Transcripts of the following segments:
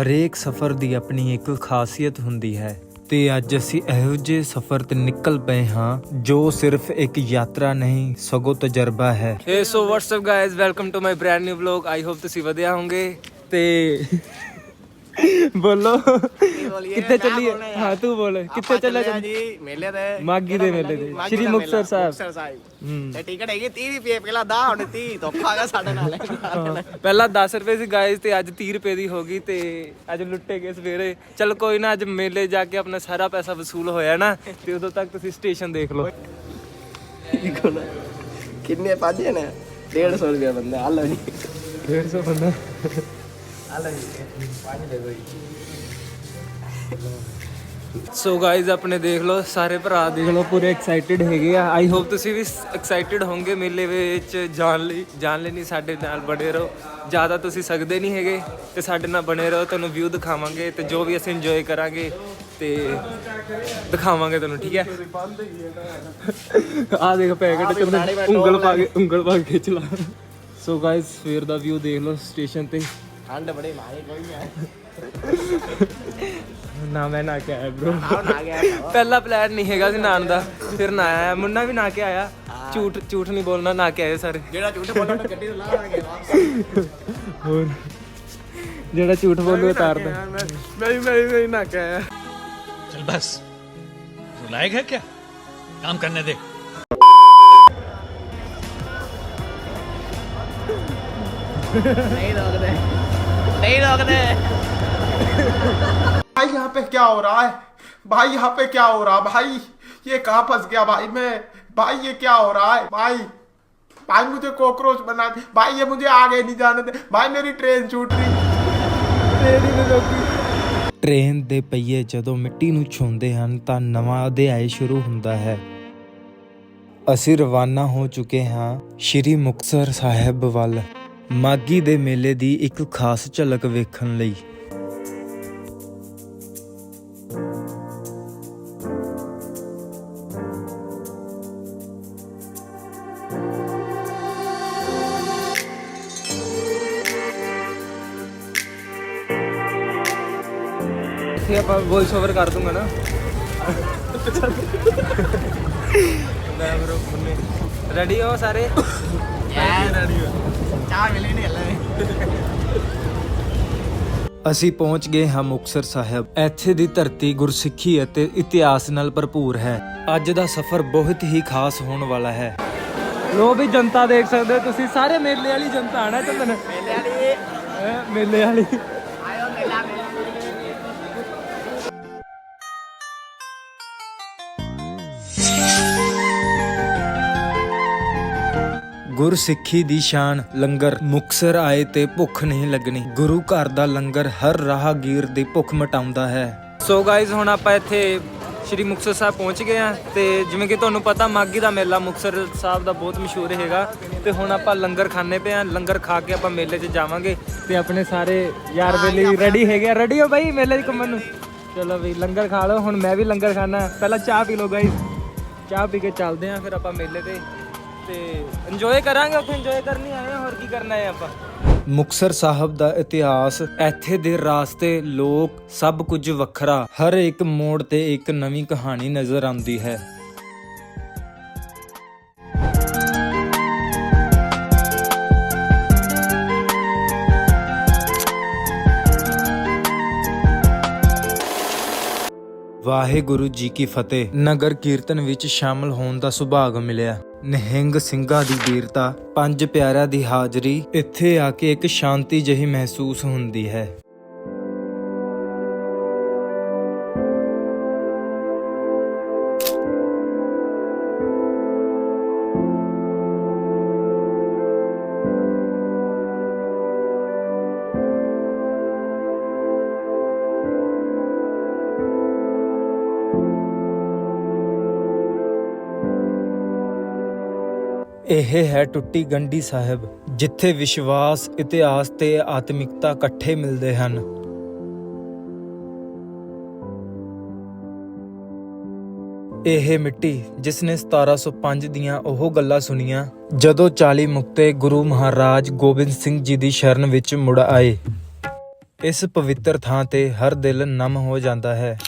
ਹਰੇਕ ਸਫ਼ਰ ਦੀ ਆਪਣੀ ਇੱਕ ਖਾਸੀਅਤ ਹੁੰਦੀ ਹੈ। ਤੇ ਅੱਜ ਅਸੀਂ ਇਹੋ ਜਿਹੇ ਸਫ਼ਰ ਤੇ ਨਿਕਲ ਪਏ ਹਾਂ ਜੋ ਸਿਰਫ ਇੱਕ ਯਾਤਰਾ ਨਹੀਂ ਸਗੋਂ ਤਜਰਬਾ ਹੈ। Hey so what's up guys welcome to my brand new vlog I hope ਤੁਸੀਂ ਵਧੀਆ ਹੋਵੋਗੇ। ਤੇ ਬੋਲੋ। ਕਿੱਥੇ ਚੱਲੀਏ? ਹਾਂ ਤੂੰ ਬੋਲ। ਕਿੱਥੇ ਚੱਲਿਆ ਚੱਲ ਜੀ ਮੇਲੇ ਤੇ ਮਾਗੀ ਦੇ ਮੇਲੇ ਤੇ ਸ਼੍ਰੀ ਮੁਕਤਸਰ ਸਾਹਿਬ। ਮੁਕਤਸਰ ਸਾਹਿਬ। ਹੂੰ। ਤੇ ਟਿਕਟ ਹੈਗੀ 30 ਰੁਪਏ ਪਹਿਲਾਂ ਦਾ ਹੁਣ 30 ਧੋਖਾ ਗਿਆ ਸਾਡੇ ਨਾਲ। ਪਹਿਲਾਂ 10 ਰੁਪਏ ਸੀ ਗਾਇਜ਼ ਤੇ ਅੱਜ 30 ਰੁਪਏ ਦੀ ਹੋ ਗਈ ਤੇ ਅੱਜ ਲੁੱਟੇ ਗਏ ਸਵੇਰੇ। ਚਲ ਕੋਈ ਨਾ ਅੱਜ ਮੇਲੇ ਜਾ ਕੇ ਆਪਣਾ ਸਾਰਾ ਪੈਸਾ ਵਸੂਲ ਹੋਇਆ ਨਾ ਤੇ ਉਦੋਂ ਤੱਕ ਤੁਸੀਂ ਸਟੇਸ਼ਨ ਦੇਖ ਲਓ। ਕਿੰਨੇ ਪਾਜੇ ਨੇ? 150 ਰੁਪਏ ਬੰਦੇ ਆ ਲਓ ਜੀ। 150 ਬੰਦਾ। ਸੋ ਗਾਇਜ਼ ਆਪਣੇ ਦੇਖ ਲਓ, ਸਾਰੇ ਭਰਾ ਦੇਖ ਲਓ, ਪੂਰੇ ਐਕਸਾਈਟਿਡ ਹੈਗੇ ਆ। ਆਈ ਹੋਪ ਤੁਸੀਂ ਵੀ ਐਕਸਾਈਟਿਡ ਹੋਵੋਗੇ ਮੇਲੇ ਵਿੱਚ ਜਾਣ ਲਈ। ਜਾਣ ਲਈ ਨਹੀਂ, ਸਾਡੇ ਨਾਲ ਬਣੇ ਰਹੋ। ਜ਼ਿਆਦਾ ਤੁਸੀਂ ਸਕਦੇ ਨਹੀਂ ਹੈਗੇ, ਤੇ ਸਾਡੇ ਨਾਲ ਬਣੇ ਰਹੋ। ਤੁਹਾਨੂੰ ਵਿਊ ਦਿਖਾਵਾਂਗੇ ਤੇ ਜੋ ਵੀ ਅਸੀਂ ਇੰਜੋਏ ਕਰਾਂਗੇ ਤੇ ਦਿਖਾਵਾਂਗੇ ਤੁਹਾਨੂੰ, ਠੀਕ ਹੈ? ਆ ਦੇਖ ਪੈਕੇਟ ਚ ਉਂਗਲ ਪਾ ਕੇ, ਉਂਗਲ ਪਾ ਕੇ ਚਲਾ ਸੋ ਗਾਇਜ਼ ਸਵੇਰ ਦਾ ਵਿਊ ਦੇਖ ਲਓ ਸਟੇਸ਼ਨ ਤੇ। ਠੰਡ ਬੜੇ ਮਾਰੇ ਕੋਈ ਨਹੀਂ ਨਾ ਮੈਂ ਨਾ ਕੇ ਆਇਆ bro ਨਾ ਗਿਆ ਪਹਿਲਾ ਪਲਾਨ ਨਹੀਂ ਹੈਗਾ ਸੀ ਨਾਨ ਦਾ ਫਿਰ ਨਾ ਆਇਆ। ਮੁੰਨਾ ਵੀ ਨਾ ਕੇ ਆਇਆ। ਝੂਠ ਝੂਠ ਨਹੀਂ ਬੋਲਣਾ ਨਾ ਕੇ ਆਏ ਸਾਰੇ। ਜਿਹੜਾ ਝੂਠ ਬੋਲਣਾ ਉਹਨੂੰ ਗੱਡੀ ਤੋਂ ਲਾਹ ਲਾਂਗੇ ਵਾਪਸ। ਹੋਰ। ਜਿਹੜਾ ਝੂਠ ਬੋਲੂ ਉਤਾਰ ਦੇ ਮੈਂ ਵੀ ਮੈਂ ਵੀ ਨਾ ਕੇ ਆਇਆ ਚਲ ਬਸ। ਲਾਇਕ ਹੈ ਕਿਆ? काम करने दे नहीं रोक दे ਨਹੀਂ ਰੋਕਦੇ भाई यहाँ पे क्या हो रहा है भाई यहाँ पे क्या हो रहा है भाई ये कहाँ फंस गया भाई मैं भाई ये क्या हो रहा है भाई भाई मुझे कॉकरोच बना दे भाई ये मुझे आगे नहीं जाने दे भाई मेरी ट्रेन छूट रही ਟ੍ਰੇਨ ਦੇ ਪਹੀਏ ਜਦੋਂ ਮਿੱਟੀ ਨੂੰ ਛੂੰਹਦੇ ਹਨ ਤਾਂ ਨਵਾਂ ਅਧਿਆਇ ਸ਼ੁਰੂ ਹੁੰਦਾ ਹੈ ਅਸੀਂ ਰਵਾਨਾ ਹੋ ਚੁੱਕੇ ਹਾਂ ਸ਼੍ਰੀ ਮੁਕਤਸਰ ਸਾਹਿਬ ਵੱਲ ਮਾਗੀ ਦੇ ਮੇਲੇ ਦੀ ਇੱਕ ਖਾਸ ਝਲਕ ਵੇਖਣ ਲਈ। ਇੱਥੇ ਆਪਾਂ ਵੌਇਸ ਓਵਰ ਕਰ ਦੂੰਗਾ ਨਾ। ਰੈਡੀ ਹੋ ਸਾਰੇ? ਚਾਹ ਮਿਲੀ ਨਹੀਂ ਹਲੇ। ਅਸੀਂ ਪਹੁੰਚ ਗਏ ਹਾਂ ਮੁਕਤਸਰ ਸਾਹਿਬ। ਇੱਥੇ ਦੀ ਧਰਤੀ ਗੁਰਸਿੱਖੀ ਅਤੇ ਇਤਿਹਾਸ ਨਾਲ ਭਰਪੂਰ ਹੈ। ਅੱਜ ਦਾ ਸਫ਼ਰ ਬਹੁਤ ਹੀ ਖਾਸ ਹੋਣ ਵਾਲਾ ਹੈ। ਲੋ ਵੀ ਜਨਤਾ ਦੇਖ ਸਕਦੇ ਹੋ ਤੁਸੀਂ। ਸਾਰੇ ਮੇਲੇ ਵਾਲੀ ਜਨਤਾ ਆਣਾ ਚੰਦਨ ਮੇਲੇ ਵਾਲੀ। ਮੇਲੇ ਵਾਲੀ। ਗੁਰਸਿੱਖੀ ਦੀ ਸ਼ਾਨ। ਲੰਗਰ ਮੁਕਤਸਰ ਆਏ ਤੇ ਭੁੱਖ ਨਹੀਂ ਲੱਗਣੀ। ਗੁਰੂ ਘਰ ਦਾ ਲੰਗਰ ਹਰ ਰਾਹਗੀਰ ਦੀ ਭੁੱਖ ਮਟਾਉਂਦਾ ਹੈ। ਸੋ ਗਾਇਜ਼ ਹੁਣ ਆਪਾਂ ਇੱਥੇ ਸ਼੍ਰੀ ਮੁਕਤਸਰ ਸਾਹਿਬ ਪਹੁੰਚ ਗਏ ਆ ਤੇ ਜਿਵੇਂ ਕਿ ਤੁਹਾਨੂੰ ਪਤਾ ਮਾਗੀ ਦਾ ਮੇਲਾ ਮੁਕਤਸਰ ਸਾਹਿਬ ਦਾ ਬਹੁਤ ਮਸ਼ਹੂਰ ਹੈਗਾ। ਤੇ ਹੁਣ ਆਪਾਂ ਲੰਗਰ ਖਾਣੇ ਪਏ ਆ ਲੰਗਰ ਖਾ ਕੇ ਆਪਾਂ ਮੇਲੇ 'ਚ ਜਾਵਾਂਗੇ ਤੇ ਆਪਣੇ ਸਾਰੇ ਯਾਰ ਬੇਲੀ ਰੈਡੀ ਹੈਗੇ ਆ। ਰੈਡੀ ਹੋ ਬਾਈ ਮੇਲੇ 'ਚ ਘੁੰਮਣ ਨੂੰ? ਚਲੋ ਬਈ ਲੰਗਰ ਖਾ ਲਓ। ਹੁਣ ਮੈਂ ਵੀ ਲੰਗਰ ਖਾਣਾ ਪਹਿਲਾਂ ਚਾਹ ਪੀ ਲਓ ਗਾਇਜ਼ ਚਾਹ ਪੀ ਕੇ ਚੱਲਦੇ ਆ ਫਿਰ ਆਪਾਂ ਮੇਲੇ ਤੇ। ਤੇ ਇੰਜੋਏ ਕਰਾਂਗੇ, ਉੱਥੇ ਇੰਜੋਏ ਕਰਨੀ ਆਏ ਆ ਹੋਰ ਕੀ ਕਰਨਾ ਹੈ ਆਪਾਂ? ਮੁਕਤਸਰ ਸਾਹਿਬ ਦਾ ਇਤਿਹਾਸ, ਇੱਥੇ ਦੇ ਰਾਸਤੇ ਲੋਕ ਸਭ ਕੁਝ ਵੱਖਰਾ, ਹਰ ਇੱਕ ਮੋੜ ਤੇ ਇੱਕ ਨਵੀਂ ਕਹਾਣੀ ਨਜ਼ਰ ਆਉਂਦੀ ਹੈ। ਵਾਹਿਗੁਰੂ ਜੀ ਕੀ ਫਤਿਹ। ਨਗਰ ਕੀਰਤਨ ਵਿੱਚ ਸ਼ਾਮਲ ਹੋਣ ਦਾ ਸੁਭਾਗ ਮਿਲਿਆ। ਨਿਹੰਗ ਸਿੰਘਾਂ ਦੀ ਵੀਰਤਾ, ਪੰਜ ਪਿਆਰਿਆਂ ਦੀ ਹਾਜ਼ਰੀ, ਇੱਥੇ ਆ ਕੇ ਇੱਕ ਸ਼ਾਂਤੀ ਜਿਹੀ ਮਹਿਸੂਸ ਹੁੰਦੀ ਹੈ। ਇਹ ਹੈ ਟੁੱਟੀ ਗੰਢੀ ਸਾਹਿਬ, ਜਿੱਥੇ ਵਿਸ਼ਵਾਸ, ਇਤਿਹਾਸ ਤੇ ਆਤਮਿਕਤਾ ਇਕੱਠੇ ਮਿਲਦੇ ਹਨ। ਇਹ ਮਿੱਟੀ, ਜਿਸ ਨੇ 1705 ਦੀਆਂ ਉਹ ਗੱਲਾਂ ਸੁਣੀਆਂ, ਜਦੋਂ 40 ਮੁਕਤੇ ਗੁਰੂ ਮਹਾਰਾਜ ਗੋਬਿੰਦ ਸਿੰਘ ਜੀ ਦੀ ਸ਼ਰਨ ਵਿੱਚ ਮੁੜ ਆਏ। ਇਸ ਪਵਿੱਤਰ ਥਾਂ ਤੇ ਹਰ ਦਿਲ ਨਮ ਹੋ ਜਾਂਦਾ ਹੈ।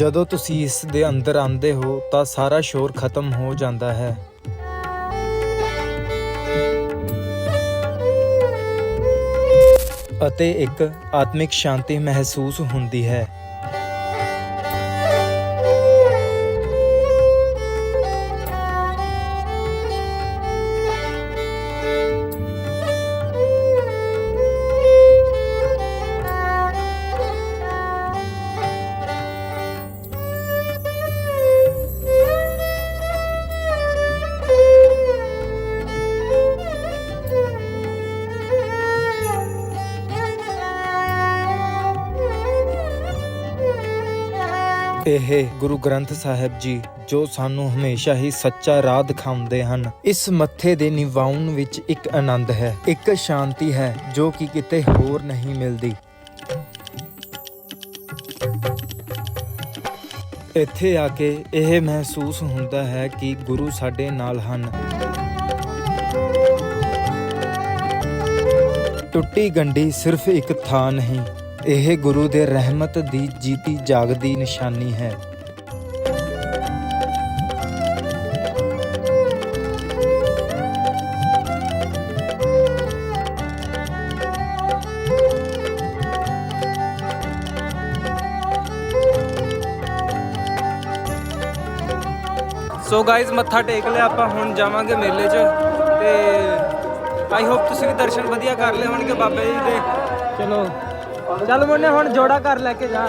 ਜਦੋਂ ਤੁਸੀਂ ਇਸ ਦੇ ਅੰਦਰ ਆਉਂਦੇ ਹੋ, ਤਾਂ ਸਾਰਾ ਸ਼ੋਰ ਖਤਮ ਹੋ ਜਾਂਦਾ ਹੈ। ਅਤੇ ਇੱਕ ਆਤਮਿਕ ਸ਼ਾਂਤੀ ਮਹਿਸੂਸ ਹੁੰਦੀ ਹੈ। ਇਹ ਗੁਰੂ ਗ੍ਰੰਥ ਸਾਹਿਬ ਜੀ, ਜੋ ਸਾਨੂੰ ਹਮੇਸ਼ਾ ਹੀ ਸੱਚਾ ਰਾਹ ਦਿਖਾਉਂਦੇ ਹਨ। ਇਸ ਮੱਥੇ ਦੇ ਨਿਵਾਉਣ ਵਿੱਚ ਇੱਕ ਆਨੰਦ ਹੈ, ਇੱਕ ਸ਼ਾਂਤੀ ਹੈ, ਜੋ ਕਿ ਕਿਤੇ ਹੋਰ ਨਹੀਂ ਮਿਲਦੀ। ਇੱਥੇ ਆ ਕੇ ਇਹ ਮਹਿਸੂਸ ਹੁੰਦਾ ਹੈ ਕਿ ਗੁਰੂ ਸਾਡੇ ਨਾਲ ਹਨ। ਟੁੱਟੀ ਗੰਢੀ ਸਿਰਫ ਇੱਕ ਥਾਂ ਨਹੀਂ ਇਹ ਗੁਰੂ ਦੇ ਰਹਿਮਤ ਦੀ ਜੀਤੀ ਜਾਗਦੀ ਨਿਸ਼ਾਨੀ ਹੈ। ਸੋ ਗਾਇਜ਼ ਮੱਥਾ ਟੇਕ ਲਿਆ ਆਪਾਂ ਹੁਣ ਜਾਵਾਂਗੇ ਮੇਲੇ 'ਚ ਤੇ ਆਈ ਹੋਪ ਤੁਸੀਂ ਵੀ ਦਰਸ਼ਨ ਵਧੀਆ ਕਰ ਲਏ ਹੋਣਗੇ ਬਾਬਾ ਜੀ ਦੇ। ਚਲੋ। ਚੱਲ ਮੁੰਨੇ ਹੁਣ ਜੋੜਾ ਘਰ ਲੈ ਕੇ ਜਾ।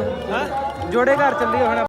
ਜੋੜੇ ਘਰ ਚੱਲੀ ਹੁਣ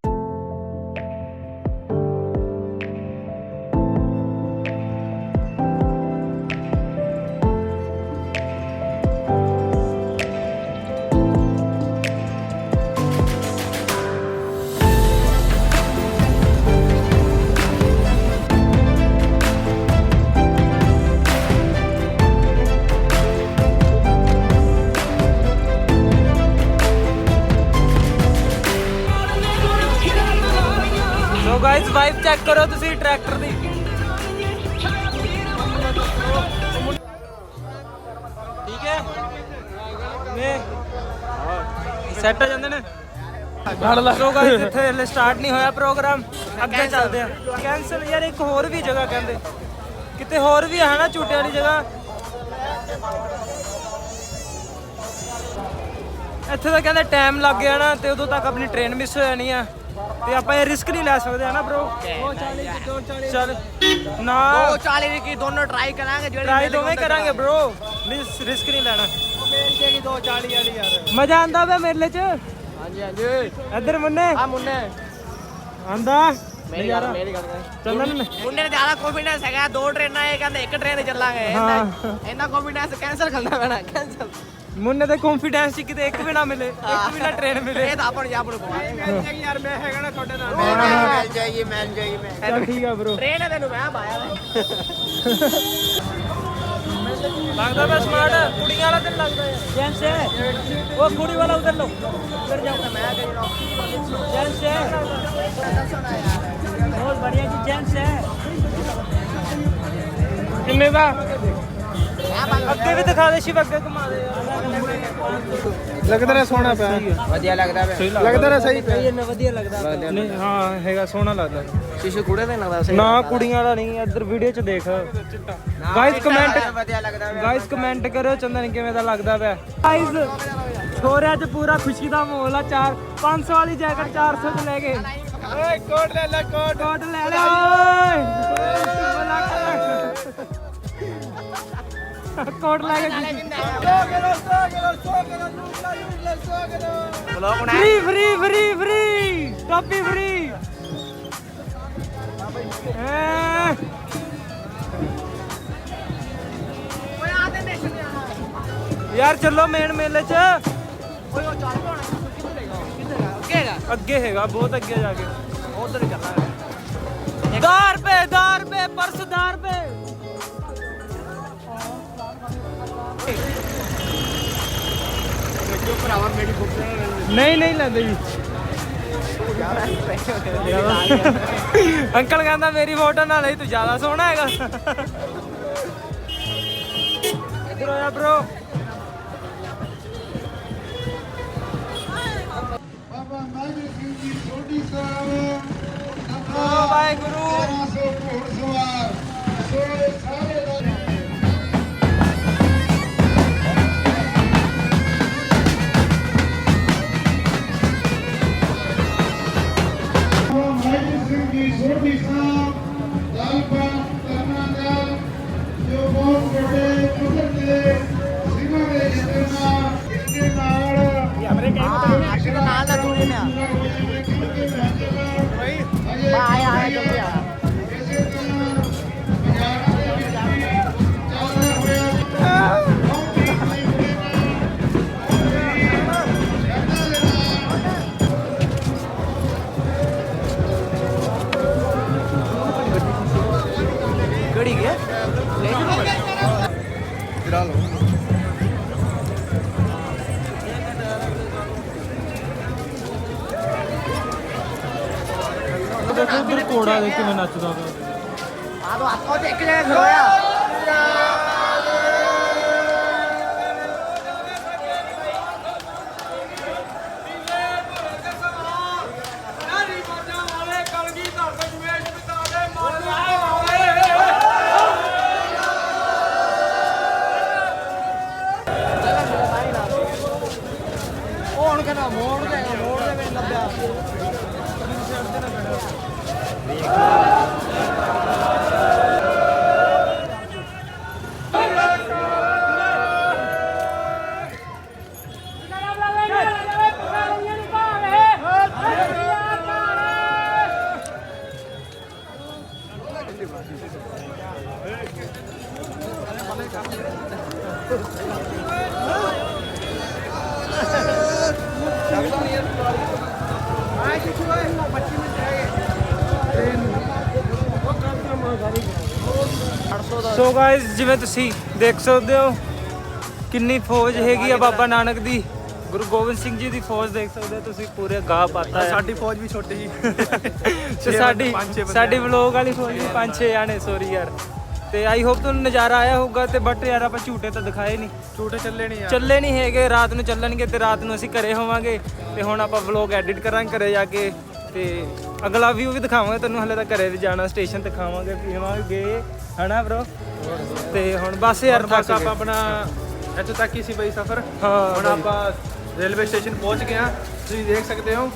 ਸੈੱਟ ਹੋ ਜਾਂਦੇ ਨੇ। ਲੜ ਲਾ ਸੋ ਗਾਇਸ ਇੱਥੇ ਹਲੇ ਸਟਾਰਟ ਨਹੀਂ ਹੋਇਆ ਪ੍ਰੋਗਰਾਮ ਅੱਗੇ ਚੱਲਦੇ ਆ। ਕੈਨਸਲ ਯਾਰ ਇੱਕ ਹੋਰ ਵੀ ਜਗ੍ਹਾ ਕਹਿੰਦੇ। ਕਿਤੇ ਹੋਰ ਵੀ ਹੈ ਨਾ ਝੂਟੇ ਵਾਲੀ ਜਗ੍ਹਾ? ਇੱਥੇ ਤਾਂ ਕਹਿੰਦੇ ਟਾਈਮ ਲੱਗ ਗਿਆ ਨਾ ਤੇ ਉਦੋਂ ਤੱਕ ਆਪਣੀ ਟ੍ਰੇਨ ਮਿਸ ਹੋ ਜਾਣੀ ਆ। ਤੇ ਆਪਾਂ ਇਹ ਰਿਸਕ ਨਹੀਂ ਲੈ ਸਕਦੇ ਹਨਾ ਬ్రో 240 ਚੱਲ। ਨਾ। 240 ਦੀ ਕੀ ਦੋਨੋਂ ਟਰਾਈ ਕਰਾਂਗੇ ਜਿਹੜੇ ਟਰਾਈ ਦੋਵੇਂ ਕਰਾਂਗੇ ਬ్రో ਰਿਸਕ ਨਹੀਂ ਲੈਣਾ। ਮਜ਼ਾ ਆਂਦਾ ਵੇ ਮੇਲੇ ਚ? ਹਾਂਜੀ ਹਾਂਜੀ। ਇੱਧਰ ਮੁੰਨੇ। ਆ ਮੁੰਨੇ। ਆਂਦਾ ਮੇਰੀ ਗੱਲ ਮੇਰੀ ਗੱਲ ਚੱਲਣ ਮੁੰਨੇ ਨੇ ਜ਼ਿਆਦਾ ਕੌਨਫੀਡੈਂਸ ਹੈਗਾ। ਦੋ ਟ੍ਰੇਨਾਂ ਇਹ ਕਹਿੰਦੇ ਇੱਕ ਟ੍ਰੇਨ ਚੱਲਾਂਗੇ। ਇਹਨਾਂ ਕੌਨਫੀਡੈਂਸ ਕੈਨਸਲ ਕਰਨਾ ਪੈਣਾ ਕੈਨਸਲ ਮੁੰਨੇ ਦੇ ਕੌਨਫੀਡੈਂਸ ਚ ਕਿਤੇ ਇੱਕ ਵੀ ਨਾ ਮਿਲੇ ਇੱਕ ਵੀ ਨਾ ਟ੍ਰੇਨ ਮਿਲੇ। ਇਹ ਤਾਂ ਆਪਾਂ ਨੂੰ ਆਪਾਂ ਨੂੰ ਕੋਲ ਯਾਰ ਮੈਂ ਹੈਗਾ ਨਾ ਤੁਹਾਡੇ ਨਾਲ। ਮੈਂ ਜਾਈਏ ਮੈਂ ਜਾਈਏ ਮੈਂ ਠੀਕ ਆ ਬ్రో ਟ੍ਰੇਨ ਹੈ ਤੈਨੂੰ ਮੈਂ ਆਇਆ ਲੱਗਦਾ ਵੇ ਸਮਾਰਟ ਕੁੜੀਆਂ ਵਾਲਾ ਦਿਨ ਲੱਗਦਾ ਯਾਰ ਜੈਂਸ ਹੈ ਉਹ ਕੁੜੀ ਵਾਲਾ ਉਧਰ ਲੋ ਉਧਰ ਜਾਓ। ਮੈਂ ਕਹੀ ਰਹਾ ਜੈਂਸ ਹੈ ਬਹੁਤ ਬੜੀਆ ਜੀ ਜੈਂਸ ਹੈ ਕਿੰਨੇ ਦਾ? ਅੱਗੇ ਵੀ ਦਿਖਾ ਦੇ ਸ਼ਿਵ ਅੱਗੇ ਘੁਮਾ ਦੇ ਲੱਗਦਾ ਨਾ ਸੋਹਣਾ ਪਿਆ। ਵਧੀਆ ਲੱਗਦਾ ਵੇ ਲੱਗਦਾ ਨਾ ਸਹੀ ਪਿਆ। ਇੰਨਾ ਵਧੀਆ ਲੱਗਦਾ ਨਹੀਂ ਹਾਂ ਹੈਗਾ ਸੋਹਣਾ ਲੱਗਦਾ। ਸ਼ੀਸ਼ੇ ਕੁੜੇ ਤੇ ਲੱਗਦਾ ਸਹੀ ਨਾ ਕੁੜੀਆਂ ਵਾਲਾ ਨਹੀਂ ਇੱਧਰ ਵੀਡੀਓ 'ਚ ਦੇਖ। ਗਾਇਸ ਕਮੈਂਟ ਵਧੀਆ ਲੱਗਦਾ ਗਾਇਸ ਕਮੈਂਟ ਕਰਿਓ ਚੰਦਨ ਕਿਵੇਂ ਦਾ ਲੱਗਦਾ ਪਿਆ। ਗਾਇਸ ਛੋਰਿਆਂ 'ਚ ਪੂਰਾ ਖੁਸ਼ੀ ਦਾ ਮਾਹੌਲ ਆ ਚਾਰ 500 ਵਾਲੀ ਜੈਕਟ 400 'ਚ ਲੈ ਗਏ ਓਏ ਕੋਟ ਲੈ ਲੈ ਕੋਟ। ਕੋਟ ਲੈ ਲੈ ਓਏ। ਕੋਟ ਲੈ ਕੇ ਫ੍ਰੀ ਫ੍ਰੀ ਫ੍ਰੀ ਫ੍ਰੀ। ਟੋਪੀ ਫ੍ਰੀ। ਯਾਰ ਚੱਲੋ ਮੇਨ ਮੇਲੇ 'ਚ। ਅੱਗੇ ਹੈਗਾ? ਬਹੁਤ ਅੱਗੇ ਜਾ ਕੇ। ਉਧਰ ਚੱਲਾਂਗੇ। 10 ਰੁਪਏ 10 ਰੁਪਏ ਪਰਸ 10 ਰੁਪਏ। ਭਰਾਵਾ ਮੇਰੀ ਬੁੱਕ ਨਹੀਂ ਨਹੀਂ ਲੈਂਦੇ ਜੀ। ਅੰਕਲ ਕਹਿੰਦਾ ਮੇਰੀ ਫੋਟੋ ਨਾਲ ਹੀ ਤੂੰ ਜ਼ਿਆਦਾ ਸੋਹਣਾ ਹੈਗਾ। ਇੱਧਰ ਆਇਆ ਬ్రో ਬਾਬਾ ਨਾਜਰ ਸਿੰਘ ਜੀ ਸੋਢੀ ਸਾਹਿਬ। ਵਾਹਿਗੁਰੂ। ਨਾਲ ਦਾ ਜੁੜੇ ਨੇ ਆਇਆ ਆਇਆ ਜਲਦੀ ਆ ਇਸੇ ਤਰ੍ਹਾਂ ਪੰਜਾਬ ਦੇ ਵਿੱਚ ਵੀ ਚੱਲਦਾ ਹੋਇਆ ਬਹੁਤ ਹੀ ਤਰੀਕੇ ਨਾਲ ਸ਼ਰਧਾ ਦੇ ਨਾਲ ਗੜੀ ਗਿਆ ਸੋ ਗਾਇਸ ਜਿਵੇਂ ਤੁਸੀਂ ਦੇਖ ਸਕਦੇ ਹੋ ਕਿੰਨੀ ਫੌਜ ਹੈਗੀ ਆ ਬਾਬਾ ਨਾਨਕ ਦੀ। ਗੁਰੂ ਗੋਬਿੰਦ ਸਿੰਘ ਜੀ ਦੀ ਫੌਜ ਦੇਖ ਸਕਦੇ ਹੋ ਤੁਸੀਂ ਪੂਰੇ ਗਾਹ ਪਾਤਾ ਹੈ ਸਾਡੀ ਫੌਜ ਵੀ ਛੋਟੀ ਜੀ। ਤੇ ਸਾਡੀ ਸਾਡੀ ਵਲੋਗ ਵਾਲੀ ਫੌਜ ਵੀ ਪੰਜ ਛੇ ਜਾਣੇ ਸੋਰੀ ਯਾਰ। ਤੇ ਆਈ ਹੋਪ ਤੁਹਾਨੂੰ ਨਜ਼ਾਰਾ ਆਇਆ ਹੋਊਗਾ ਤੇ ਬਟ ਯਾਰ ਆਪਾਂ ਝੂਟੇ ਤਾਂ ਦਿਖਾਏ ਨਹੀਂ ਛੋਟੇ ਚੱਲੇ ਨਹੀਂ ਚੱਲੇ ਨਹੀਂ ਹੈਗੇ ਰਾਤ ਨੂੰ ਚੱਲਣਗੇ ਤੇ ਰਾਤ ਨੂੰ ਅਸੀਂ ਘਰੇ ਹੋਵਾਂਗੇ। ਤੇ ਹੁਣ ਆਪਾਂ ਵਲੌਗ ਐਡਿਟ ਕਰਾਂਗੇ ਘਰੇ ਜਾ ਕੇ ਤੇ ਅਗਲਾ ਵੀਊ ਵੀ ਦਿਖਾਵਾਂਗੇ ਤੁਹਾਨੂੰ ਹਲੇ ਤਾਂ ਘਰੇ ਵੀ ਜਾਣਾ ਸਟੇਸ਼ਨ ਤੇ ਖਾਵਾਂਗੇ ਪੀਵਾਂਗੇ ਹਨਾ ਬ్రో ਤੇ ਹੁਣ ਬਸ ਯਾਰ ਬਸ ਥੱਕ ਆਪਾਂ। ਆਪਣਾ ਇੱਥੋਂ ਤੱਕ ਹੀ ਸੀ ਬਈ ਸਫ਼ਰ। ਹਾਂ ਹੁਣ। ਆਪਾਂ ਰੇਲਵੇ ਸਟੇਸ਼ਨ ਪਹੁੰਚ ਗਏ ਹਾਂ। ਤੁਸੀਂ ਦੇਖ ਸਕਦੇ ਹੋ।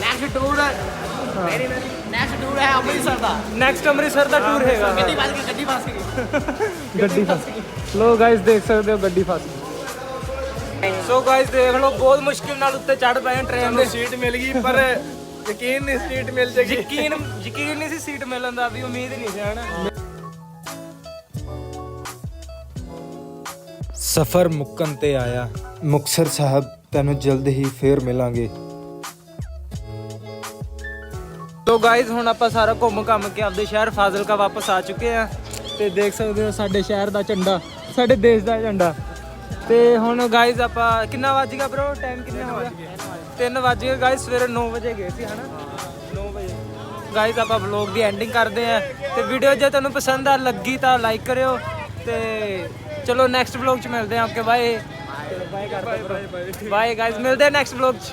ਨੈਕਸਟ ਟੂਰ ਮੇਰੀ ਨੈਕਸਟ ਟੂਰ ਹੈ। ਅੰਮ੍ਰਿਤਸਰ ਦਾ। ਨੈਕਸਟ ਅੰਮ੍ਰਿਤਸਰ ਦਾ ਟੂਰ ਹੈਗਾ। ਗੱਡੀ ਫਸ ਗਈ ਗੱਡੀ ਫਸ ਗਈ। ਗੱਡੀ ਫਸ ਗਈ। ਲੋ ਗਾਇਸ ਦੇਖ ਸਕਦੇ ਹੋ ਗੱਡੀ ਫਸ ਗਈ। ਸੋ ਗਾਇਸ ਦੇਖ ਲਓ ਬਹੁਤ ਮੁਸ਼ਕਿਲ ਨਾਲ ਉੱਤੇ ਚੜ ਪਏ ਟ੍ਰੇਨ ਦੇ। ਸੀਟ ਮਿਲ ਗਈ ਪਰ ਯਕੀਨ ਨਹੀਂ ਸੀਟ ਮਿਲ ਜੇਗੀ। ਯਕੀਨ ਯਕੀਨ ਨਹੀਂ ਸੀ ਸੀਟ ਮਿਲਣ ਦਾ ਵੀ ਉਮੀਦ ਨਹੀਂ ਸੀ ਹਨਾ। ਸਫ਼ਰ ਮੁੱਕਣ ਤੇ ਆਇਆ। ਮੁਕਤਸਰ ਸਾਹਿਬ ਤੈਨੂੰ ਜਲਦ ਹੀ ਫੇਰ ਮਿਲਾਂਗੇ। ਤੋ ਗਾਇਜ਼ ਹੁਣ ਆਪਾਂ ਸਾਰਾ ਘੁੰਮ ਘੰਮ ਕੇ ਆਪਦੇ ਸ਼ਹਿਰ ਫਾਜ਼ਿਲਕਾ ਵਾਪਸ ਆ ਚੁੱਕੇ ਆ। ਤੇ ਦੇਖ ਸਕਦੇ ਹੋ ਸਾਡੇ ਸ਼ਹਿਰ ਦਾ ਝੰਡਾ ਸਾਡੇ ਦੇਸ਼ ਦਾ ਝੰਡਾ। ਤੇ ਹੁਣ ਗਾਇਜ਼ ਆਪਾਂ ਕਿੰਨਾ ਵੱਜ ਗਿਆ ਬ్రో ਟਾਈਮ ਕਿੰਨਾ ਹੋ ਗਿਆ? 3 ਵੱਜ ਗਏ ਗਾਇਜ਼ ਸਵੇਰੇ 9 ਵਜੇ ਗਏ ਸੀ ਹਨਾ? 9 ਵਜੇ। ਗਾਇਜ਼ ਆਪਾਂ ਵਲੌਗ ਦੀ ਐਂਡਿੰਗ ਕਰਦੇ ਆ ਤੇ ਵੀਡੀਓ ਜੇ ਤੁਹਾਨੂੰ ਪਸੰਦ ਆ ਲੱਗੀ ਤਾਂ ਲਾਈਕ ਕਰਿਓ। ਤੇ ਚਲੋ ਨੈਕਸਟ ਵਲੌਗ ਚ ਮਿਲਦੇ ਆ ਆਪਕੇ ਬਾਏ ਬਾਏ ਬਾਏ ਗਾਇਜ਼ ਮਿਲਦੇ ਆ ਨੈਕਸਟ ਵਲੌਗ ਚ।